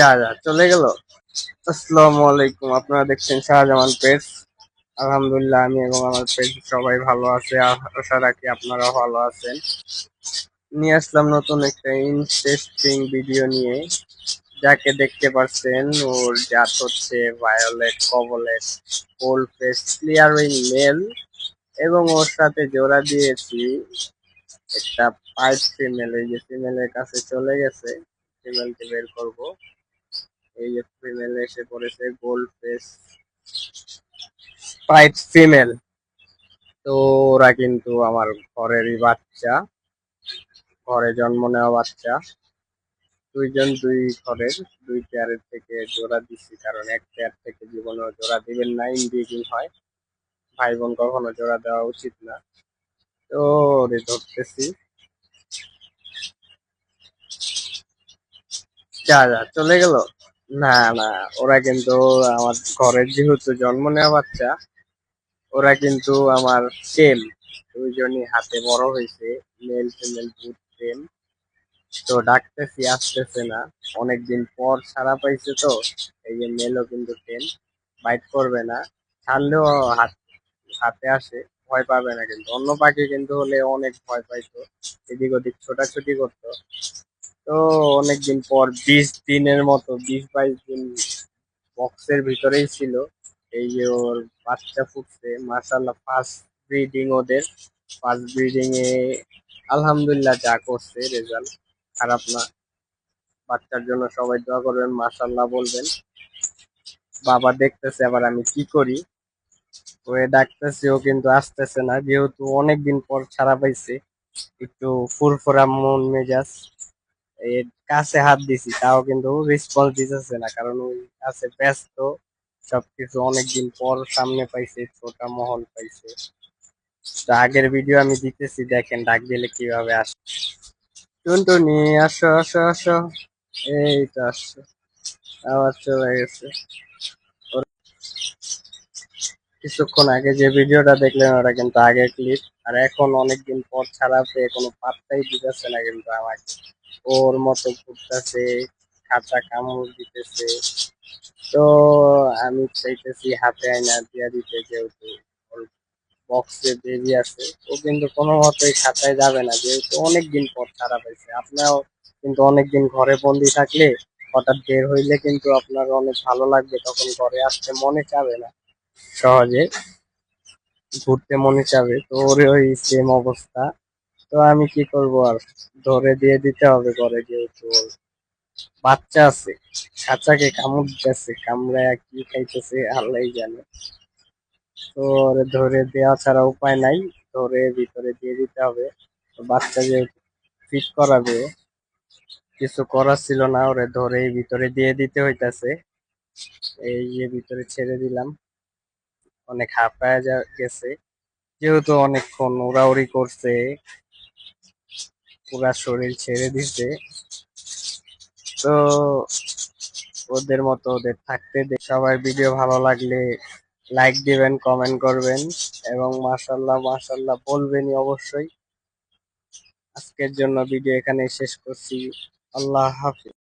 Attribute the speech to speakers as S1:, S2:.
S1: যা চলে গেল। আসসালামু আলাইকুম, আপনারা দেখছেন শাহজামান পেজ আলহামদুলিল্লাহ, আমি এবং আমার পেজ সবাই ভালো আছে। আশা রাখি আপনারা ভালো আছেন। নিয়ে আসলাম নতুন একটা ইন্টারেস্টিং ভিডিও নিয়ে। যাকে দেখতে পাচ্ছেন, ওর জাত হচ্ছে violet cobalt gold face clearing male এবং ওর সাথে জোড়া দিয়েছি একটা পাইপ ফিমেল এই যে ফিমেলের কাছে চলে গেছে ফিমেলকে বের করব। এই ফিমেল এসে পড়েছে গোল্ড ফেস পাইপ ফিমেল তো ওরা কিন্তু আমার ঘরেরই বাচ্চা। ঘরে জন্ম নেওয়া বাচ্চা। দুইজন দুই ঘরের, দুই পেয়ারের থেকে জোড়া দিচ্ছি কারণ এক পেয়ার থেকে জীবনে জোড়া দিবেন না ইনব্রিডিং হয়। ভাই বোন কখনো জোড়া দেওয়া উচিত না। তো ওরে ধরতেছি। যা যা, চলে গেল। না না, ওরা কিন্তু আমার ঘরের যেহেতু জন্ম নেওয়া বাচ্চা, ওরা কিন্তু আমার সেম দুইজনই হাতে বড় হয়েছে মেল ফিমেল বুট সেম তো ডাকতেছি, আসতেছে না। অনেকদিন পর ছাড়া পাইছে তো, এই যে মেলও কিন্তু সেম বাইট করবে না। ছাড়লেও হাত, হাতে আসে, ভয় পাবে না কিন্তু। অন্য পাখি কিন্তু হলে অনেক ভয় পাইতো। এদিক ওদিক ছোটাছুটি করতো। তো অনেকদিন পর বিশ দিনের মতো, বিশ বাইশ দিন বক্সের ভিতরেই ছিল। এই যে ওর বাচ্চা ফুটছে মার্শাল্লাহ ফার্স্ট ব্রিডিং ওদের। ফার্স্ট ব্রিডিং এ আলহামদুলিল্লাহ যা করছে রেজাল্ট খারাপ না। বাচ্চার জন্য সবাই দোয়া করবেন মার্শাল্লাহ বলবেন। বাবা দেখতেছে আবার আমি কি করি। ওয়ে ডাকতেছি ও কিন্তু আসতেছে না, যেহেতু অনেকদিন পর ছাড়া পাইছে। একটু ফুরফুরা মন, মেজাজ। এর কাছে হাত দিছি, তাও কিন্তু রেসপন্স দিতেছে না, কারণ ওই কাছে ব্যস্ত, সবকিছু অনেকদিন পর সামনে পাইছে, ছোটা মহল পাইছে। তো আগের ভিডিও আমি দিতেছি, দেখেন ডাক দিলে কীভাবে আসে। টুনটুনি আসো আসো আসো। এই তো আসছো, আবার চলে গেছে। কিছুক্ষণ আগে যে ভিডিওটা দেখলেন, ওটা কিন্তু আগের ক্লিপ আর এখন অনেকদিন পর ছাড়া পেয়ে কোনো পাত্তাই দিতেছে না কিন্তু আমাকে। ওর মতো ঘুরতেছে, খাঁচা কামড় দিতেছে। তো আমি চাইতেছি হাতে আয়না দিয়া দিতে যেহেতু বক্সে বেবি আছে। ও কিন্তু কোনো মতেই খাঁচায় যাবে না, যেহেতু অনেকদিন পর ছাড়া পাইছে আপনারাও কিন্তু অনেকদিন ঘরে বন্দি থাকলে হঠাৎ বের হইলে কিন্তু আপনার অনেক ভালো লাগবে, তখন ঘরে আসতে মনে চাবে না। সহজে ঘুরতে মনে চাবে। তো ওর ওই সেম অবস্থা। তো আমি কি করব আর? ধরে দিয়ে দিতে হবে ঘরে যেহেতু বাচ্চা আছে। খাঁচাকে কামড় দিতেছে, কামড়ায় কি খাইতেছে আল্লাহ জানে। তো ওরে ধরে দেওয়া ছাড়া উপায় নাই। ধরে ভিতরে দিয়ে দিতে হবে। বাচ্চা যে ফিট করাবে, কিছু করার ছিল না। ওরে ধরে ভিতরে দিয়ে দিতে হইতাছে। এই যে ভিতরে ছেড়ে দিলাম। অনেক হাঁপায় গেছে। যেহেতু অনেকক্ষণ উড়াউড়ি করছে, পুরা শরীর ছেড়ে দিছে। তো ওদের মতো ওদের থাকতে দে। সবার ভিডিও ভালো লাগলে লাইক দিবেন কমেন্ট করবেন এবং মাশাল্লাহ মাশাল্লাহ বলবেনই অবশ্যই। আজকের জন্য ভিডিও এখানে শেষ করছি। আল্লাহ হাফিজ।